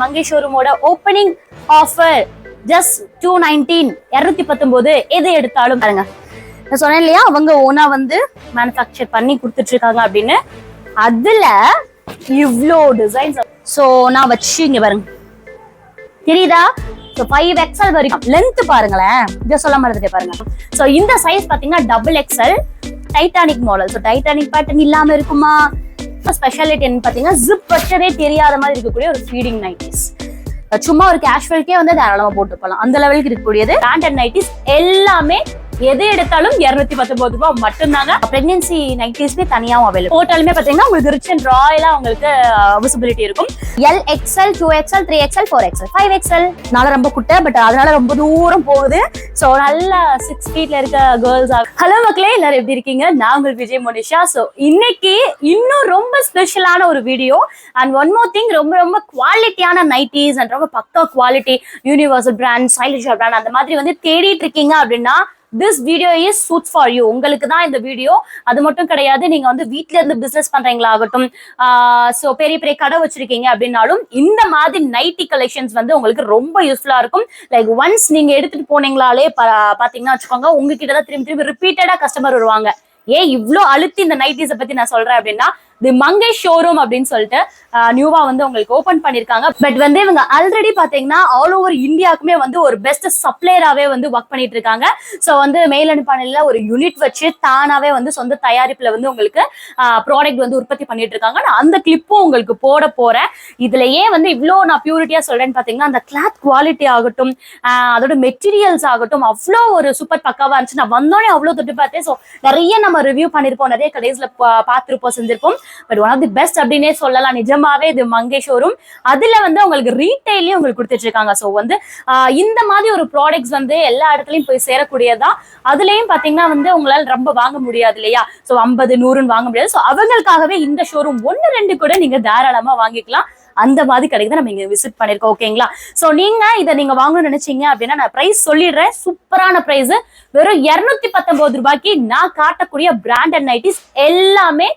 மங்கை ஷோரூமோட opening offer just two nineteen இரநூத்தி பத்தொன்பது எது எடுத்தாலும் பாருங்க. நான் சொன்னேன் இல்லையா அவங்க ஓனா வந்து மேனுஃபேக்சர் பண்ணி கொடுத்துட்டு இருக்காங்க அப்படின்னு. அதுல இவ்ளோ டிசைன்ஸ் ஸோ நான் வச்சு இங்க பாருங்க. தெரியுதா? ஸோ ஃபைவ் எக்ஸல் வரைக்கும். லென்த் பாருங்களேன். இதை சொல்ல மறந்துட்டே பாருங்க. ஸோ இந்த சைஸ் பாத்தீங்கன்னா double XL Titanic model so Titanic pattern இல்லாம இருக்குமா? ஸ்பெஷாலிட்டி என்ன பாத்தீங்கன்னா ஜிப் வச்சதே தெரியாத மாதிரி இருக்கக்கூடிய ஒரு ஃபீடிங் நைட்டிஸ் சும்மா ஒரு கேஷுவல்கே வந்து தாராளமாக போட்டு போகலாம் அந்த லெவலுக்கு இருக்கக்கூடியது. பிராண்டட் நைட்டிஸ் எல்லாமே எது எடுத்தாலும் இருநூத்தி பத்தொன்பது ரூபாய் மட்டும்தாங்க. பிரெக்னன்சி நைட்டிஸ்மே தனியாகவும் அவைலபிள் போட்டாலுமே பாத்தீங்கன்னா உங்களுக்கு ரிச் அண்ட் ராயலா உங்களுக்கு uh, விசிபிலிட்டி இருக்கும். L XL two XL three XL four XL five XL நாள ரொம்ப குட்டை பட் அதனால ரொம்ப தூரம் போகுது. ஸோ நல்ல சிக்ஸ் ஃபீட்ல இருக்க கேர்ள்ஸ் ஹலோ மக்களே எல்லாரும் எப்படி இருக்கீங்க? நான் உங்கள் விஜய் மோனிஷா. ஸோ இன்னைக்கு இன்னும் ரொம்ப ஸ்பெஷலான ஒரு video and one more thing ரொம்ப ரொம்ப குவாலிட்டியான நைட்டிஸ் அண்ட் ரொம்ப பக்கா quality universal brand stylish brand அந்த மாதிரி வந்து தேடிட்டு இருக்கீங்க அப்படின்னா this video is suit for you உங்களுக்கு தான் இந்த வீடியோ அது மட்டும் கிடையாது நீங்க வந்து வீட்ல இருந்து பிசினஸ் பண்றீங்களாகட்டும். ஸோ பெரிய பெரிய கடை வச்சிருக்கீங்க அப்படின்னாலும் இந்த மாதிரி நைட்டி கலெக்ஷன்ஸ் வந்து உங்களுக்கு ரொம்ப யூஸ்ஃபுல்லா இருக்கும். லைக் ஒன்ஸ் நீங்க எடுத்துட்டு போனீங்களாலே பா- பாத்தீங்கன்னா வச்சுக்கோங்க உங்ககிட்ட தான் திரும்பி திரும்பி ரிப்பீட்டடா கஸ்டமர் வருவாங்க. ஏன் இவ்ளோ அழுத்தி இந்த நைட்டிஸை பத்தி நான் சொல்றேன் அப்படின்னா தி மங்கை ஷோரூம் அப்படின்னு சொல்லிட்டு நியூவா வந்து உங்களுக்கு ஓபன் பண்ணிருக்காங்க. பட் வந்து இவங்க ஆல்ரெடி பாத்தீங்கன்னா ஆல் ஓவர் இந்தியாவுக்குமே வந்து ஒரு பெஸ்ட் சப்ளையராகவே வந்து ஒர்க் பண்ணிட்டு இருக்காங்க ஸோ வந்து மேலனுப்பானையில ஒரு யூனிட் வச்சு தானாவே வந்து சொந்த தயாரிப்புல வந்து உங்களுக்கு ப்ராடக்ட் வந்து உற்பத்தி பண்ணிட்டு இருக்காங்க நான் அந்த கிளிப்பும் உங்களுக்கு போட போறேன். இதுல ஏன் வந்து இவ்வளோ நான் பியூரிட்டியா சொல்றேன்னு பாத்தீங்கன்னா அந்த கிளாத் குவாலிட்டி ஆகட்டும் அதோட மெட்டீரியல்ஸ் ஆகட்டும் அவ்வளோ ஒரு சூப்பர் பக்காவா இருந்துச்சு. நான் வந்தோடனே அவ்வளோ தொட்டு பார்த்தேன். ஸோ நிறைய நம்ம ரிவ்யூ பண்ணிருப்போம். நிறைய கடைஸ்ல பார்த்துருப்போம் செஞ்சிருப்போம். But one of the best அப்படின்னே சொல்லலாம். நிஜமாவே இது மங்கை ஷோரூம் அதுல வந்து உங்களுக்கு ரீட்டைலையும் உங்களுக்கு கொடுத்துட்டு இருக்காங்க ஸோ வந்து இந்த மாதிரி ஒரு ப்ராடக்ட்ஸ் வந்து எல்லா இடத்துலயும் போய் சேரக்கூடியதான் அதுலயும் பாத்தீங்கன்னா வந்து உங்களால ரொம்ப வாங்க முடியாது இல்லையா? ஸோ ஐம்பது நூறுன்னு வாங்க முடியாது. ஸோ அவங்களுக்காகவே இந்த ஷோரூம் ஒன்னு ரெண்டு கூட நீங்க தாராளமா வாங்கிக்கலாம். அந்த மாதிரி கடைக்கு தான் நம்ம இங்க விசிட் பண்ணிருக்கோம் ஓகேங்களா சோ நீங்க இதை நீங்க வாங்கணும்னு நினைச்சீங்க அப்படின்னா நான் பிரைஸ் சொல்லிடுறேன். சூப்பரான பிரைஸ் வெறும் இருநூத்தி பத்தொன்பது ரூபாய்க்கு நான் காட்டக்கூடிய பிராண்டட் நைட்டிஸ் எல்லாமே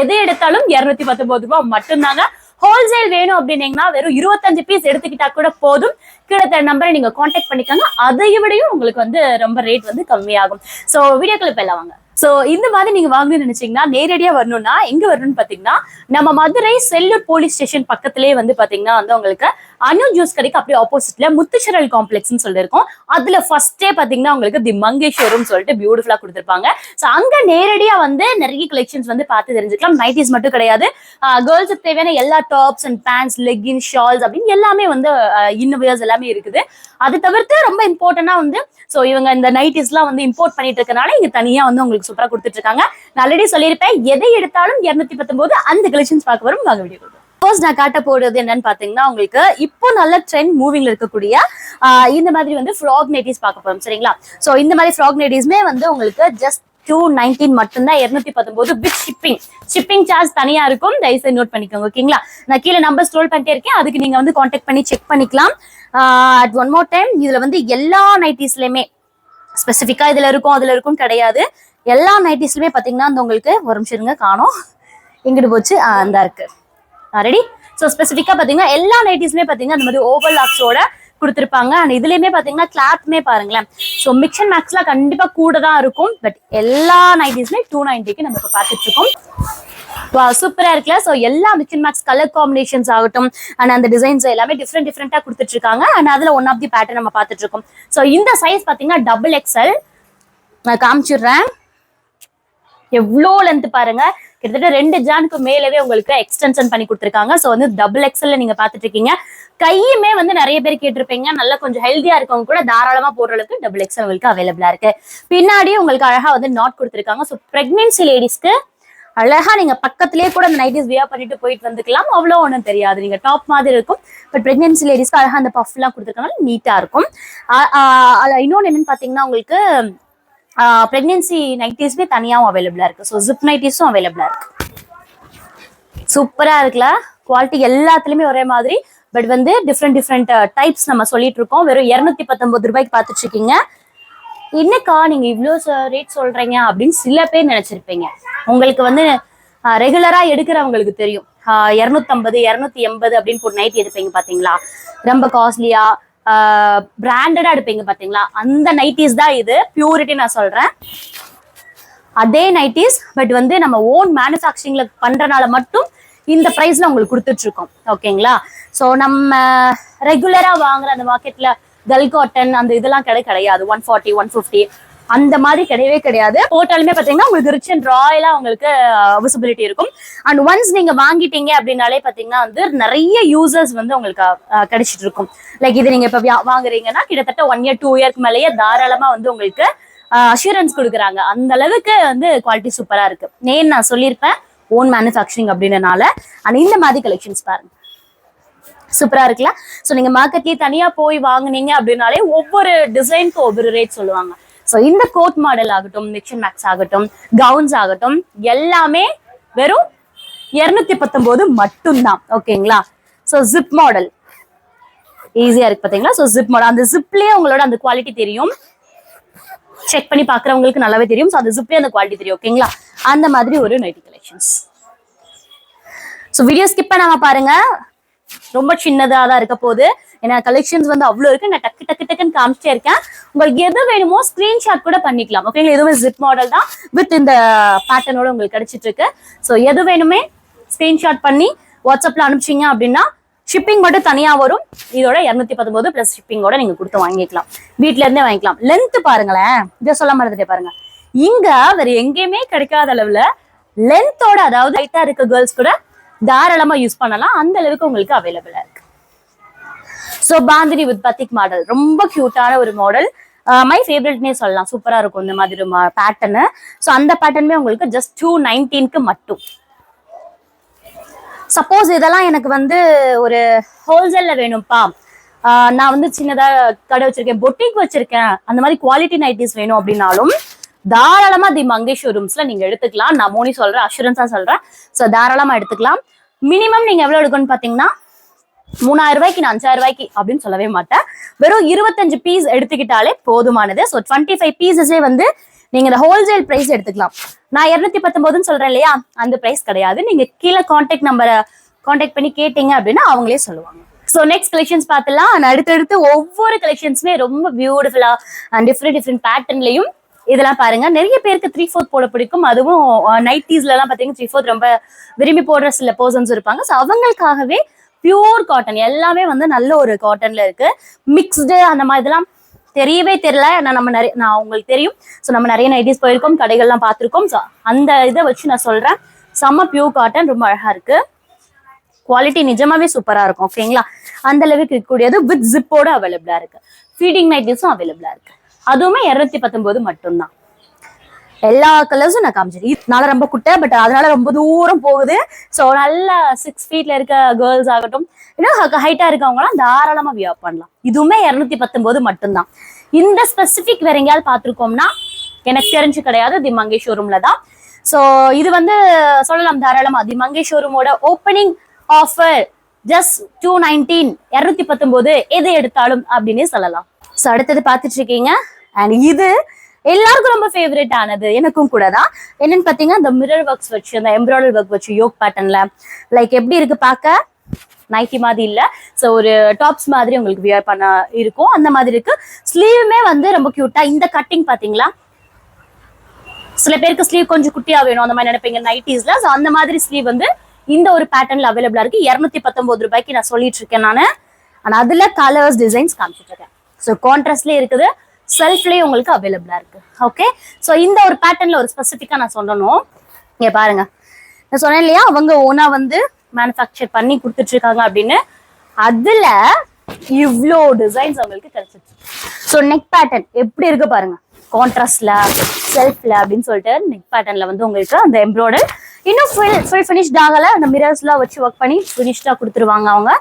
எது எடுத்தாலும் இருநூத்தி பத்தொன்பது ரூபாய் மட்டும்தாங்க. ஹோல்சேல் வேணும் அப்படின்னீங்கன்னா வெறும் இருபத்தஞ்சு பீஸ் எடுத்துக்கிட்டா கூட போதும். கிட்டத்தட்ட நம்பரை நீங்க காண்டாக்ட் பண்ணிக்கோங்க. அதை விடையும் உங்களுக்கு வந்து ரொம்ப ரேட் வந்து கம்மியாகும். ஸோ வீடியோ கிளிப் எல்லாம் வாங்க. சோ இந்த மாதிரி நீங்க வாங்கணும்னு நினைச்சீங்கன்னா நேரடியா வரணும்னா எங்க வரணும்னு பாத்தீங்கன்னா நம்ம மதுரை செல்லூர் போலீஸ் ஸ்டேஷன் பக்கத்திலேயே வந்து பாத்தீங்கன்னா வந்து உங்களுக்கு அனு ஜூஸ் கடைக்கு அப்படியே ஆப்போசிட்ல முத்துச்சரல் காம்ப்ளெக்ஸ்னு சொல்லியிருக்கோம் அதுல ஃபர்ஸ்டே பாத்தீங்கன்னா உங்களுக்கு தி மங்கை ஷோரூம் சொல்லிட்டு பியூட்டிஃபுல்லா கொடுத்துருப்பாங்க. சோ அங்க நேரடியா வந்து நிறைய கலெக்ஷன்ஸ் வந்து பார்த்து தெரிஞ்சுக்கலாம். நைட்டிஸ் மட்டும் கிடையாது. கேர்ள்ஸுக்கு தேவையான எல்லா tops and pants legging shawls அப்படின்னு எல்லாமே வந்து இன்னோவேர்ஸ் எல்லாமே இருக்குது. அது தவிர்த்து ரொம்ப இம்பார்ட்டண்டா வந்து ஸோ இவங்க இந்த நைட்டிஸ்லாம் வந்து இம்போர்ட் பண்ணிட்டு இருக்கனால இங்க தனியா வந்து உங்களுக்கு சூப்பரா கொடுத்துட்டு இருக்காங்க நான் ஆல்ரெடி சொல்லியிருப்பேன் எதை எடுத்தாலும் இருநூத்தி பத்தொன்பது அந்த கலெக்ஷன்ஸ் பார்க்க வரும். வாங்க வீடியோ ஃபர்ஸ்ட் நான் காட்ட போறது என்னன்னு பாத்தீங்கன்னா உங்களுக்கு இப்போ நல்ல ட்ரெண்ட் மூவிங்ல இருக்கக்கூடிய ஆஹ் இந்த மாதிரி வந்து ஃப்ராக் நைட்டிஸ் பார்க்க போறோம் சரிங்களா? சோ இந்த மாதிரி ஃப்ராக் நைட்டிஸ்மே வந்து உங்களுக்கு ஜஸ்ட் டூ நைன்டீன் மட்டும்தான் இருநூத்தி பத்தொன்பது வித் ஷிப்பிங் ஷிப்பிங் சார்ஜ் தனியா இருக்கும். தயவுசெய்து நோட் பண்ணிக்கோங்க ஓகேங்களா? நான் கீழே நம்பர் ஸ்க்ரோல் பண்ணிட்டே இருக்கேன். அதுக்கு நீங்க வந்து காண்டாக்ட் பண்ணி செக் பண்ணிக்கலாம். அட் ஒன் மோர் டைம் இதுல வந்து எல்லா நைட்டிஸ்லயுமே ஸ்பெசிஃபிக்கா இதுல இருக்கும் அதுல இருக்கும் கிடையாது. எல்லா நைட்டிஸ்லயுமே பாத்தீங்கன்னா அந்த உங்களுக்கு ஒரு நிமிஷம் இருங்க காணோம். எங்கிட்டு போச்சு. அந்த இருக்கு. ரெடி ஸோ ஸ்பெசிஃபிக்காக பார்த்தீங்கன்னா எல்லா நைட்டிஸ்மே பார்த்தீங்கன்னா அந்த மாதிரி ஓவர் லாக்ஸோட கொடுத்துருப்பாங்க. அண்ட் இதுலயுமே பாத்தீங்கன்னா கிளாத்மே பாருங்களேன். ஸோ மிக்சன் மேக்ஸ்லாம் கண்டிப்பா கூட தான் இருக்கும். பட் எல்லா நைட்டிஸ்மே டூ நைன்டிக்கு நம்ம இப்போ பார்த்துட்டு இருக்கோம் சூப்பரா இருக்குல்ல? ஸோ எல்லா mix and match colour combinations ஆகட்டும். அண்ட் அந்த டிசைன்ஸ் எல்லாமே டிஃப்ரெண்ட் டிஃப்ரெண்டா கொடுத்துட்டு இருக்காங்க அண்ட் அதுல ஒன் ஆஃப் தி பேட்டர்ன் நம்ம பார்த்துட்டு இருக்கோம் ஸோ இந்த சைஸ் பாத்தீங்கன்னா டபுள் எக்ஸ்எல் நான் காமிச்சிடுறேன். எவ்வளோ லென்த் பாருங்க. கிட்டத்தட்ட ரெண்டு ஜானுக்கு மேலவே உங்களுக்கு எக்ஸ்டென்ஷன் பண்ணி கொடுத்துருக்காங்க. ஸோ வந்து டபுள் எக்ஸ்எல்ல நீங்க பாத்துட்டு இருக்கீங்க. கையுமே வந்து நிறைய பேர் கேட்டிருப்பீங்க. நல்லா கொஞ்சம் ஹெல்த்தியா இருக்கவங்க கூட தாராளமா போடுற அளவுக்கு டபுள் எக்ஸ்எல் உங்களுக்கு அவைலபிளா இருக்கு. பின்னாடி உங்களுக்கு அழகா வந்து நாட் கொடுத்துருக்காங்க. ஸோ பிரெக்னன்சி லேடிஸ்க்கு அழகா நீங்க பக்கத்திலேயே கூட அந்த நைட்டிஸ் வியர் பண்ணிட்டு போயிட்டு வந்துக்கலாம். அவ்வளோ ஒன்றும் தெரியாது. நீங்க டாப் மாதிரி இருக்கும். பட் பிரெக்னன்சி லேடிஸ்க்கு அழகா அந்த பஃப்லாம் கொடுத்துருக்கனால நீட்டா இருக்கும். இன்னொன்று என்னன்னு பாத்தீங்கன்னா உங்களுக்கு ப்ரெக்னென்சி நைட்டிஸ்மே தனியாகவும் அவைலபிளாக இருக்குது ஸோ ஜிப் நைட்டிஸும் அவைலபிளாக இருக்குது சூப்பராக இருக்குல்ல? குவாலிட்டி எல்லாத்துலேயுமே ஒரே மாதிரி. பட் வந்து டிஃப்ரெண்ட் டிஃப்ரெண்ட் டைப்ஸ் நம்ம சொல்லிட்டு இருக்கோம். வெறும் இரநூத்தி பத்தொன்பது ரூபாய்க்கு பார்த்துட்டு இருக்கீங்க என்னக்கா நீங்க இவ்வளோ ரேட் சொல்றீங்க அப்படின்னு சில பேர் நினைச்சிருப்பீங்க. உங்களுக்கு வந்து ரெகுலரா எடுக்கிறவங்களுக்கு தெரியும். இரநூத்தம்பது இரநூத்தி எண்பது அப்படின்னு போட்டு நைட்டி எடுப்பீங்க பாத்தீங்களா? ரொம்ப காஸ்ட்லியா பிராண்டடா எடுப்பீங்க பாத்தீங்களா? அந்த நைட்டிஸ் தான் இது. பியூரிட்டி நான் சொல்றேன். அதே நைட்டிஸ் பட் வந்து நம்ம ஓன் மேனுஃபேக்சரிங்ல பண்றனால மட்டும் இந்த பிரைஸ்ல உங்களுக்கு கொடுத்துட்டு இருக்கோம் ஓகேங்களா ஸோ நம்ம ரெகுலரா வாங்குற அந்த மார்க்கெட்ல கல் காட்டன் அந்த இதெல்லாம் கிடை கிடையாது. ஒன் ஃபார்ட்டி ஒன் ஃபிஃப்டி அந்த மாதிரி கிடையவே கிடையாது. போட்டாலுமே பாத்தீங்கன்னா உங்களுக்கு ரிச் அண்ட் ராயலா உங்களுக்கு uh, விசிபிலிட்டி இருக்கும். அண்ட் ஒன்ஸ் நீங்க வாங்கிட்டீங்க அப்படின்னாலே பாத்தீங்கன்னா வந்து நிறைய யூசர்ஸ் வந்து உங்களுக்கு uh, கிடைச்சிட்டு இருக்கும். லைக் இது நீங்க இப்ப வாங்குறீங்கன்னா கிட்டத்தட்ட ஒன் இயர் டூ இயர்க்கு மேலேயே தாராளமா வந்து உங்களுக்கு uh, அஷூரன்ஸ் கொடுக்குறாங்க. அந்த அளவுக்கு வந்து குவாலிட்டி சூப்பரா இருக்கு. நேன் நான் சொல்லியிருப்பேன் ஓன் மேனுஃபேக்சரிங் அப்படின்றனால அண்ட் இந்த மாதிரி கலெக்ஷன்ஸ் பாருங்க. சூப்பரா இருக்குல்ல? ஸோ நீங்க மார்க்கெட்லயே தனியா போய் வாங்குனீங்க அப்படின்னாலே ஒவ்வொரு டிசைனுக்கு ஒவ்வொரு ரேட் சொல்லுவாங்க. ஸோ இந்த கோட் மாடல் ஆகட்டும் மிக்சன் மேக்ஸ் ஆகட்டும் கவுன்ஸ் ஆகட்டும் எல்லாமே வெறும் இருநூத்தி பத்தொன்பது மட்டும்தான் ஓகேங்களா ஸோ ஜிப் மாடல் ஈஸியா இருக்கு பாத்தீங்களா? ஸோ ஜிப் மாடல் அந்த ஜிப்லயே உங்களோட அந்த குவாலிட்டி தெரியும். செக் பண்ணி பாக்குறவங்களுக்கு நல்லாவே தெரியும். ஸோ அந்த ஜிப்லயே அந்த குவாலிட்டி தெரியும். ஓகேங்களா அந்த மாதிரி ஒரு nightie collections so video skip பண்ணாம பாருங்க. ரொம்ப சின்னதா தான் இருக்க போகுது. ஏன்னா கலெக்ஷன்ஸ் வந்து அவ்வளோ இருக்கு. நான் டக்கு டக்கு டக்குன்னு காமிச்சிட்டே இருக்கேன். உங்களுக்கு எது வேணுமோ ஸ்கிரீன்ஷாட் கூட பண்ணிக்கலாம். ஓகேங்களா இதுவும் ஜிப் மாடல் தான். வித் இந்த பேட்டர்னோட உங்களுக்கு கிடைச்சிட்டு இருக்கு ஸோ எது வேணுமே ஸ்கிரீன்ஷாட் பண்ணி வாட்ஸ்அப்ல அனுப்பிச்சிங்க அப்படின்னா ஷிப்பிங் மட்டும் தனியா வரும். இதோட இரநூத்தி பத்தொன்பது பிளஸ் ஷிப்பிங்கோட நீங்க கொடுத்து வாங்கிக்கலாம். வீட்ல இருந்தே வாங்கிக்கலாம். லென்த் பாருங்களேன். இதை சொல்ல மறந்துட்டே பாருங்க. இங்க வேற எங்கேயுமே கிடைக்காத அளவுல லென்த்தோட அதாவது ஹைட்டா இருக்க கேர்ள்ஸ் கூட தாராளமா யூஸ் பண்ணலாம். அந்த அளவுக்கு உங்களுக்கு அவைலபிளா இருக்கு. So bandhani with batik model ரொம்ப கியூட்டான ஒரு மாடல் மை ஃபேவரட்னே சொல்லலாம். சூப்பரா இருக்கும் இந்த மாதிரி பேட்டர்னு ஸோ அந்த பேட்டர்னுமே உங்களுக்கு ஜஸ்ட் டூ நைன்டீன்க்கு மட்டும். சப்போஸ் இதெல்லாம் எனக்கு வந்து ஒரு ஹோல்சேல்ல வேணும்ப்பா uh, நான் வந்து சின்னதா கடை வச்சிருக்கேன். பொட்டிக் வச்சிருக்கேன். அந்த மாதிரி குவாலிட்டி நைட்டிஸ் வேணும் அப்படின்னாலும் தாராளமா தி மங்கேஷ் ஷோரூம்ஸ்ல நீங்க எடுத்துக்கலாம். நான் மோனி சொல்றேன் அஷூரன்ஸா சொல்றேன். ஸோ தாராளமா எடுத்துக்கலாம். மினிமம் நீங்க எவ்வளவு எடுக்கணும்னு பாத்தீங்கன்னா மூணாயிரம் ரூபாய்க்கு நான் அஞ்சாயிரம் ரூபாய்க்கு அப்படின்னு சொல்லவே மாட்டேன். வெறும் இருபத்தஞ்சு பீஸ் எடுத்துக்கிட்டாலே போதுமானது. ஸோ டுவெண்ட்டி ஃபைவ் பீசஸே வந்து நீங்க இந்த ஹோல்சேல் பிரைஸ் எடுத்துக்கலாம். நான் இருநூத்தி பத்தொன்பதுன்னு சொல்றேன் இல்லையா? அந்த பிரைஸ் கிடையாது. நீங்க கீழே காண்டாக்ட் நம்பரை காண்டாக்ட் பண்ணி கேட்டீங்க அப்படின்னா அவங்களே சொல்லுவாங்க. ஸோ நெக்ஸ்ட் கலெக்ஷன்ஸ் பார்த்துலாம் நான் அடுத்தடுத்து ஒவ்வொரு கலெக்ஷன்ஸுமே ரொம்ப பியூட்டிஃபுல்லா அண்ட் டிஃப்ரெண்ட் டிஃப்ரெண்ட் பேட்டர்ன்லையும் இதெல்லாம் பாருங்க. நிறைய பேருக்கு த்ரீ ஃபோர்த் போட பிடிக்கும். அதுவும் uh, நைட்டிஸ்ல எல்லாம் பாத்தீங்கன்னா த்ரீ ஃபோர்த் ரொம்ப விரும்பி போடுற சில பர்சன்ஸ் இருப்பாங்க. ஸோ அவங்களுக்காகவே பியூர் காட்டன். எல்லாமே வந்து நல்ல ஒரு காட்டன்ல இருக்கு. மிக்ஸ்டு அந்த மாதிரி இதெல்லாம் தெரியவே தெரியல. ஆனால் நம்ம நிறைய நான் உங்களுக்கு தெரியும். ஸோ நம்ம நிறைய நைட்டிஸ் போயிருக்கோம் கடைகள்லாம் பார்த்துருக்கோம். ஸோ அந்த இதை வச்சு நான் சொல்கிறேன் செம்ம பியூர் காட்டன் ரொம்ப அழகாக இருக்கு. குவாலிட்டி நிஜமாவே சூப்பராக இருக்கும். ஓகேங்களா அந்த அளவுக்கு இருக்கக்கூடியது வித் ஜிப்போடு அவைலபிளாக இருக்கு. ஃபீடிங் நைட்டிஸும் அவைலபிளாக இருக்கு. அதுவுமே இரநூத்தி பத்தொன்பது மட்டும்தான். எல்லா கலர்ஸும் நான் காமிச்சிருக்கேன். இதனால ரொம்ப குட்டை பட் அதனால ரொம்ப தூரம் போகுது. ஸோ நல்ல சிக்ஸ் ஃபீட்ல இருக்க கேர்ள்ஸ் ஆகட்டும் இன்னும் ஹைட்டா இருக்கவங்கலாம் தாராளமா வியர் பண்ணலாம். இதுவுமே இரநூத்தி பத்தொன்பது மட்டும்தான். இந்த ஸ்பெசிபிக் வேற எங்கேயாவது பார்த்துருக்கோம்னா எனக்கு தெரிஞ்சு கிடையாது தி மங்கேஷ் ஷோரூம்ல தான். ஸோ இது வந்து சொல்லலாம் தாராளமா the Mangesh ஷோரூமோட opening offer just two nineteen இரநூத்தி பத்தொன்பது எது எடுத்தாலும் அப்படின்னு சொல்லலாம். ஸோ அடுத்தது பார்த்துட்டு இருக்கீங்க. அண்ட் இது எல்லாருக்கும் ரொம்ப ஃபேவரட் ஆனது எனக்கும் கூட தான் என்னன்னு பார்த்தீங்கன்னா இந்த மிரர் ஒர்க்ஸ் வச்சு அந்த எம்ப்ராய்டரி ஒர்க் வச்சு யோக் பேட்டர்ன்ல லைக் எப்படி இருக்கு பார்க்க நைட்டி மாதிரி இல்ல. ஸோ ஒரு டாப்ஸ் மாதிரி உங்களுக்கு வியர் பண்ண இருக்கும். அந்த மாதிரி இருக்கு. ஸ்லீவுமே வந்து ரொம்ப கியூட்டா இந்த கட்டிங் பாத்தீங்களா? சில பேருக்கு ஸ்லீவ் கொஞ்சம் குட்டியா வேணும் அந்த மாதிரி நினைப்பீங்க நைட்டிஸ்ல ஸோ அந்த மாதிரி ஸ்லீவ் வந்து இந்த ஒரு பேட்டர்ன்ல அவைலபிளா இருக்கு. இரநூத்தி பத்தொன்பது ரூபாய்க்கு நான் சொல்லிட்டு இருக்கேன் நான். ஆனா அதுல கலர்ஸ் டிசைன்ஸ் காமிச்சிட்டு இருக்கேன். ஸோ கான்ட்ராஸ்ட்லயே இருக்குது. செல்ஃப்லயே உங்களுக்கு அவைலபிளா இருக்கு. ஓகே ஸோ இந்த ஒரு பேட்டர்ன்ல ஒரு ஸ்பெசிஃபிக்கா நான் சொல்லணும். இங்க பாருங்க. நான் சொன்னேன் இல்லையா? அவங்க ஓனா வந்து மேனுஃபேக்சர் பண்ணி கொடுத்துட்டு இருக்காங்க அப்படின்னு. அதுல இவ்வளோ டிசைன்ஸ் அவங்களுக்கு கிடைச்சிருச்சு ஸோ நெக் பேட்டர்ன் எப்படி இருக்கு பாருங்க? கான்ட்ராஸ்ட்ல செல்ஃப்ல அப்படின்னு சொல்லிட்டு நெக் பேட்டர்ன்ல வந்து உங்களுக்கு அந்த எம்ப்ராய்டர் இன்னும் ஃபுல் ஃபுல் ஃபினிஷ்ட் ஆகல. அந்த மிரர்ஸ்லாம் வச்சு ஒர்க் பண்ணி ஃபினிஷ்டா கொடுத்துருவாங்க அவங்க.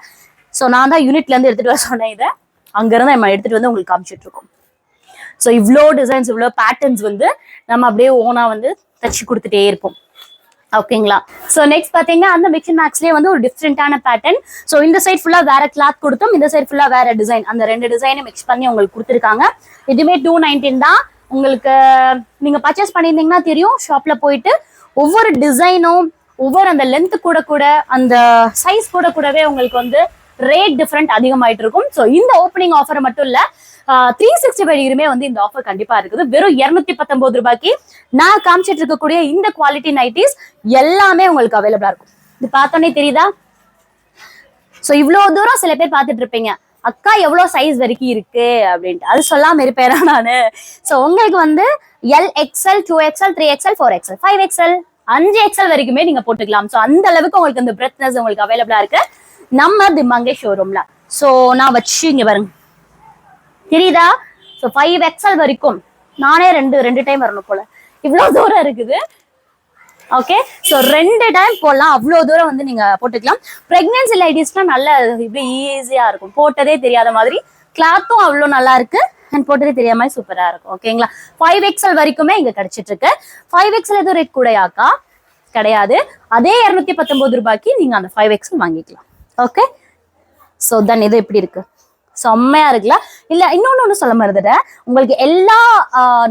ஸோ நான் தான் யூனிட்ல இருந்து எடுத்துட்டு வர சொன்னேன் இதை. அங்கிருந்து நம்ம எடுத்துட்டு வந்து உங்களுக்கு காமிச்சிட்டு இருக்கோம் ஸோ இவ்வளோ டிசைன்ஸ் இவ்வளோ பேட்டர்ன்ஸ் வந்து நம்ம அப்படியே ஓனாக வந்து தச்சு கொடுத்துட்டே இருப்போம். ஓகேங்களா ஸோ நெக்ஸ்ட் பார்த்தீங்கன்னா அந்த மிக்சன் மேக்ஸ்லேயே வந்து ஒரு டிஃப்ரெண்டான பேட்டர்ன் ஸோ இந்த சைட் ஃபுல்லாக வேற கிளாத் கொடுத்தோம் இந்த சைட் ஃபுல்லாக வேற டிசைன் அந்த ரெண்டு டிசைனை மிக்ஸ் பண்ணி உங்களுக்கு கொடுத்துருக்காங்க. இதுவுமே டூ நைன்டீன் தான். உங்களுக்கு நீங்க பர்ச்சேஸ் பண்ணியிருந்தீங்கன்னா தெரியும். ஷாப்பில் போயிட்டு ஒவ்வொரு டிசைனும் ஒவ்வொரு அந்த லென்த்து கூட கூட அந்த சைஸ் கூட கூடவே உங்களுக்கு வந்து ரேட் டிஃப்ரெண்ட் அதிகமாயிட்டு இருக்கும். ஸோ இந்த ஓப்பனிங் ஆஃபர் மட்டும் இல்லை த்ரீ சிக்ஸ்டி ஃபைவ் டிகிரிமே வந்து இந்த ஆஃபர் கண்டிப்பா இருக்குது. வெறும் இருநூத்தி பத்தொன்பது ரூபாய்க்கு நான் காமிச்சிட்டு இருக்கக்கூடிய இந்த குவாலிட்டி நைட்டிஸ் எல்லாமே உங்களுக்கு அவைலபிளா இருக்கும். இது பார்த்தோன்னே தெரியுதா? ஸோ இவ்வளோ தூரம் சில பேர் பார்த்துட்டு இருப்பீங்க. அக்கா எவ்வளோ சைஸ் வரைக்கும் இருக்கு? அப்படின்ட்டு. அது சொல்லாம இருப்பேனா நான்? ஸோ உங்களுக்கு வந்து L XL two XL three XL four XL five XL அஞ்சு எக்ஸ்எல் வரைக்குமே நீங்க போட்டுக்கலாம். ஸோ அந்த அளவுக்கு உங்களுக்கு இந்த பிரெத்னஸ் உங்களுக்கு அவைலபிளா இருக்கு. நம்ம திமாங்கே ஷோரூம்ல ஸோ நான் வச்சு இங்க பாருங்க. தெரியுதா? ஸோ ஃபைவ் எக்ஸ்எல் வரைக்கும். நானே ரெண்டு ரெண்டு டைம் வரணும் போல. இவ்வளோ தூரம் இருக்குது. ஓகே ஸோ ரெண்டு டைம் போடலாம். அவ்வளோ தூரம் வந்து நீங்கள் போட்டுக்கலாம். ப்ரெக்னென்சி லேடிஸ்லாம் நல்ல இப்படி ஈஸியாக இருக்கும். போட்டதே தெரியாத மாதிரி. கிளாத்தும் அவ்வளோ நல்லா இருக்கு. அண்ட் போட்டதே தெரியாத மாதிரி சூப்பராக இருக்கும். ஓகேங்களா ஃபைவ் எக்ஸல் வரைக்குமே இங்கே கிடைச்சிட்டு இருக்கு ஃபைவ் எக்ஸல் எதுவும் ரேட் கூடயாக்கா? கிடையாது. அதே இரநூத்தி பத்தொன்பது ரூபாய்க்கு நீங்கள் அந்த ஃபைவ் எக்ஸல் வாங்கிக்கலாம். ஓகே ஸோ தென் இது எப்படி இருக்குது செம்மையா இருக்குல்ல? இல்ல இன்னொன்னு ஒண்ணு சொல்ல மறந்துட்டேன். உங்களுக்கு எல்லா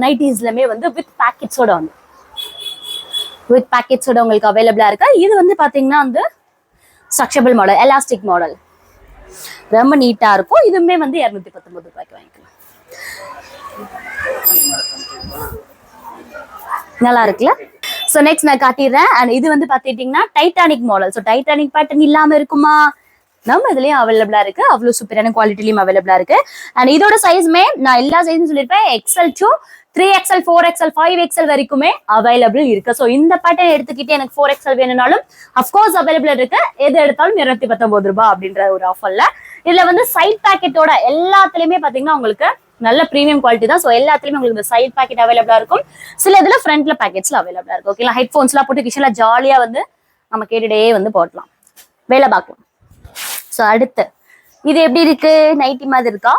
நைட்டிஸ்லயுமே வந்து வித் பேக்கெட்ஸோட வந்து. வித் பேக்கெட்ஸோட உங்களுக்கு அவைலபிளா இருக்கு. இது வந்து பாத்தீங்கன்னா வந்து ஸ்ட்ரக்சபிள் மாடல் எலாஸ்டிக் மாடல் ரொம்ப நீட்டா இருக்கும். இதுவுமே வந்து இரநூத்தி பத்தொன்பது ரூபாய்க்கு வாங்கிக்கலாம். நல்லா இருக்குல்ல? ஸோ நெக்ஸ்ட் நான் காட்டிடுறேன். அண்ட் இது வந்து பார்த்துட்டிங்கன்னா Titanic model so Titanic pattern இல்லாமல் இருக்குமா? நம்ம இதுலயும் அவைலபிளா இருக்கு. அவ்வளவு சூப்பரான குவாலிட்டிலயும் அவைலபிளா இருக்கு. அண்ட் இதோட சைஸ்மே நான் எல்லா சைஸும் சொல்லியிருப்பேன். XL two three XL four XL five XL வரைக்குமே அவைலபிள் இருக்கு. ஸோ இந்த பேட்டர்ன் எடுத்துக்கிட்டு எனக்கு ஃபோர் எக்ஸல் வேணும்னாலும் அஃப்கோர்ஸ் அவைலபிள் இருக்கு. எது எடுத்தாலும் இருநூத்தி பத்தொன்பது ரூபாய் அப்படின்ற ஒரு ஆஃபர்ல இதுல வந்து சைட் பேக்கெட்டோட எல்லாத்துலயுமே பாத்தீங்கன்னா உங்களுக்கு நல்ல ப்ரீமியம் குவாலிட்டி தான். ஸோ எல்லாத்துலயுமே உங்களுக்கு இந்த சைட் பேக்கெட் அவைலபிளா இருக்கும். சில இதுல ஃப்ரண்ட்ல பேக்கெட்ஸ்ல அவைலபிளா இருக்கும். ஓகேங்களா ஹெட்ஃபோன்ஸ்லாம் போட்டு கிஷன்ல ஜாலியா வந்து நம்ம கேட்டுட்டே வந்து போடலாம். வேலை பார்க்கலாம். ஸோ அடுத்து. இது எப்படி இருக்கு? நைட்டி மாதிரி இருக்கா?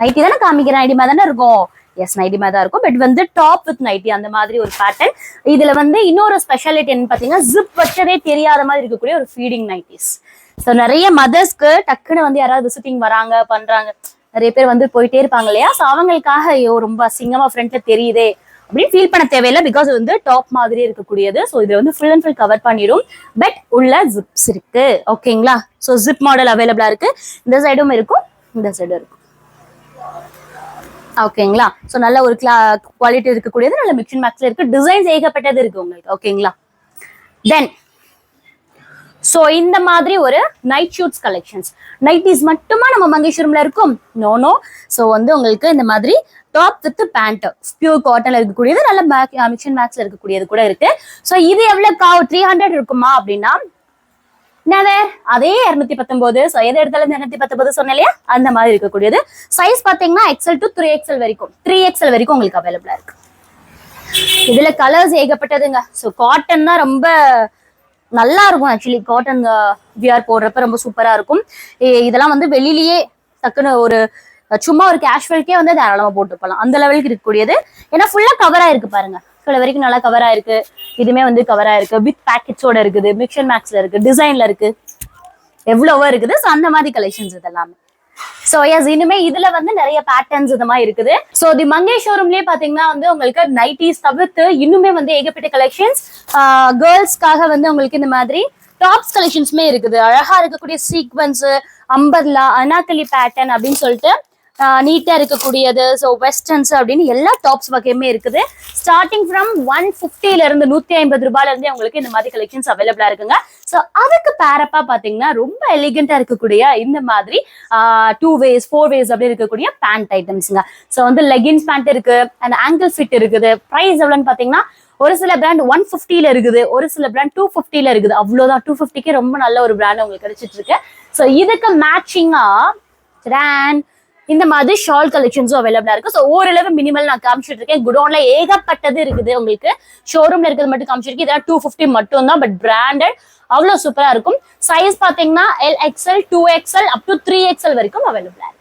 நைட்டி தானே காமிக்கிறேன்? நைட்டி மாதிரி தானே இருக்கும். எஸ் நைட்டி மாதிரி தான் இருக்கும். பட் வந்து டாப் வித் நைட்டி அந்த மாதிரி ஒரு பேட்டர்ன் இதுல வந்து இன்னொரு ஸ்பெஷாலிட்டி என்ன பாத்தீங்கன்னா ஜிப் வச்சதே தெரியாத மாதிரி இருக்கக்கூடிய ஒரு ஃபீடிங் நைட்டிஸ் ஸோ நிறைய மதர்ஸ்க்கு டக்குன்னு வந்து யாராவது விசிட்டிங் வராங்க பண்றாங்க. நிறைய பேர் வந்து போயிட்டே இருப்பாங்க இல்லையா? ஸோ அவங்களுக்காக ஐயோ ரொம்ப அசிங்கமா ஃப்ரெண்ட்ல தெரியுதே. அப்படின்னு ஃபீல் பண்ண தேவையில்லை பிகாஸ் வந்து டாப் மாதிரி இருக்கக்கூடியது. ஸோ இது வந்து ஃபுல் அண்ட் ஃபுல் கவர் பண்ணிடும். பட் உள்ள ஜிப்ஸ் இருக்கு. ஓகேங்களா ஸோ ஜிப் மாடல் அவைலபிளா இருக்கு. இந்த சைடும் இருக்கும். இந்த சைடும் இருக்கும். ஓகேங்களா ஸோ நல்ல ஒரு கிளா குவாலிட்டி இருக்கக்கூடியது. நல்ல மிக்சன் மேக்ஸ்ல இருக்கு. டிசைன்ஸ் ஏகப்பட்டது இருக்கு உங்களுக்கு. ஓகேங்களா தென் ஸோ இந்த மாதிரி ஒரு நைட் ஷூட்ஸ் கலெக்ஷன்ஸ் நைட்டிஸ் மட்டுமா நம்ம மங்கேஸ்வரம்ல இருக்கும்? நோ நோ ஸோ வந்து உங்களுக்கு இந்த மாதிரி டாப் வித் பேண்ட் பியூர் காட்டன்ல இருக்கக்கூடியது நல்ல மேக் மிக்சன் மேக்ஸ்ல இருக்கக்கூடியது கூட இருக்கு. ஸோ இது எவ்வளவு கா த்ரீ ஹண்ட்ரட் இருக்குமா அப்படின்னா என்னது அதே இருநூத்தி பத்தொன்பது. ஸோ எது எடுத்தாலும் இருநூத்தி பத்தொன்பது சொன்னலையா இல்லையா? அந்த மாதிரி இருக்கக்கூடியது. சைஸ் பாத்தீங்கன்னா எக்ஸல் டு த்ரீ எக்ஸல் வரைக்கும். த்ரீ எக்ஸல் வரைக்கும் உங்களுக்கு அவைலபிளா இருக்கு. இதுல கலர்ஸ் ஏகப்பட்டதுங்க. ஸோ காட்டன் தான் ரொம்ப நல்லா இருக்கும் ஆக்சுவலி காட்டன் வியர் போடுறப்ப ரொம்ப சூப்பராக இருக்கும். இதெல்லாம் வந்து வெளியிலேயே டக்குன்னு ஒரு சும்மா ஒரு கேஷுவல்கே வந்து தாராளமாக போட்டு போகலாம் அந்த லெவலுக்கு இருக்கக்கூடியது. ஏன்னா ஃபுல்லாக கவராக இருக்கு பாருங்க. சில வரைக்கும் நல்லா கவராக இருக்கு இதுமே வந்து கவராக இருக்கு வித் பேக்கெட்ஸோட இருக்குது. மிக்சர் மேக்ஸ்ல இருக்கு டிசைன்ல இருக்கு. எவ்வளவோ இருக்குது. ஸோ அந்த மாதிரி கலெக்ஷன்ஸ் இதெல்லாமே. ஸோ எஸ் இனிமே இதுல வந்து நிறைய பேட்டர்ன்ஸ் இது மாதிரி இருக்குது. ஸோ தி மங்கே ஷோரூம்லயே பாத்தீங்கன்னா வந்து உங்களுக்கு நைட்டிஸ் தவிர்த்து இன்னுமே வந்து ஏகப்பட்ட கலெக்ஷன்ஸ் கேர்ள்ஸ்க்காக வந்து உங்களுக்கு இந்த மாதிரி டாப்ஸ் கலெக்ஷன்ஸுமே இருக்குது. அழகா இருக்கக்கூடிய சீக்வன்ஸ் அம்பர்லா அனாக்கலி பேட்டர்ன் அப்படின்னு சொல்லிட்டு நீட்டா இருக்கக்கூடியது. ஸோ வெஸ்டர்ன்ஸ் அப்படின்னு எல்லா டாப்ஸ் வகையுமே இருக்குது. ஸ்டார்டிங் ஃப்ரம் ஒன் ஃபிஃப்டில இருந்து நூத்தி ஐம்பது ரூபாயில உங்களுக்கு இந்த மாதிரி கலெக்ஷன்ஸ் அவைலபிளா இருக்குங்க. ஸோ அதுக்கு பேரப்பா பாத்தீங்கன்னா ரொம்ப எலிகண்டா இருக்கக்கூடிய இந்த மாதிரி டூ வேஸ் ஃபோர் வேஸ் அப்படி இருக்கக்கூடிய பேண்ட் ஐட்டம்ஸ்ங்க ஸோ வந்து லெகின்ஸ் பேண்ட் இருக்கு அண்ட் ஆங்கிள் ஃபிட் இருக்குது. ப்ரைஸ் எவ்வளோன்னு பாத்தீங்கன்னா ஒரு சில பிராண்ட் ஒன் ஃபிஃப்டியில் இருக்குது ஒரு சில பிராண்ட் டூ ஃபிஃப்டில இருக்குது. அவ்வளோதான். டூ ஃபிஃப்டிக்கு ரொம்ப நல்ல ஒரு பிராண்ட் உங்களுக்கு கிடைச்சிட்டு இருக்கு. ஸோ இதுக்கு மேட்சிங்கா ரேன் இந்த மாதிரி ஷால் கலெக்ஷன்ஸும் அவைலபிளா இருக்கு. ஸோ ஓரளவு மினிமல் நான் காமிச்சிட்டு இருக்கேன். குடோன்ல ஏகப்பட்டது இருக்குது உங்களுக்கு. ஷோரூம்ல இருக்கிறது மட்டும் காமிச்சிருக்கு இதெல்லாம் டூ ஃபிஃப்டி மட்டும் தான் பட் பிராண்டட் அவ்வளோ சூப்பரா இருக்கும் சைஸ் பாத்தீங்கன்னா L XL two XL up to three XL வரைக்கும் அவைலபிளா இருக்கு.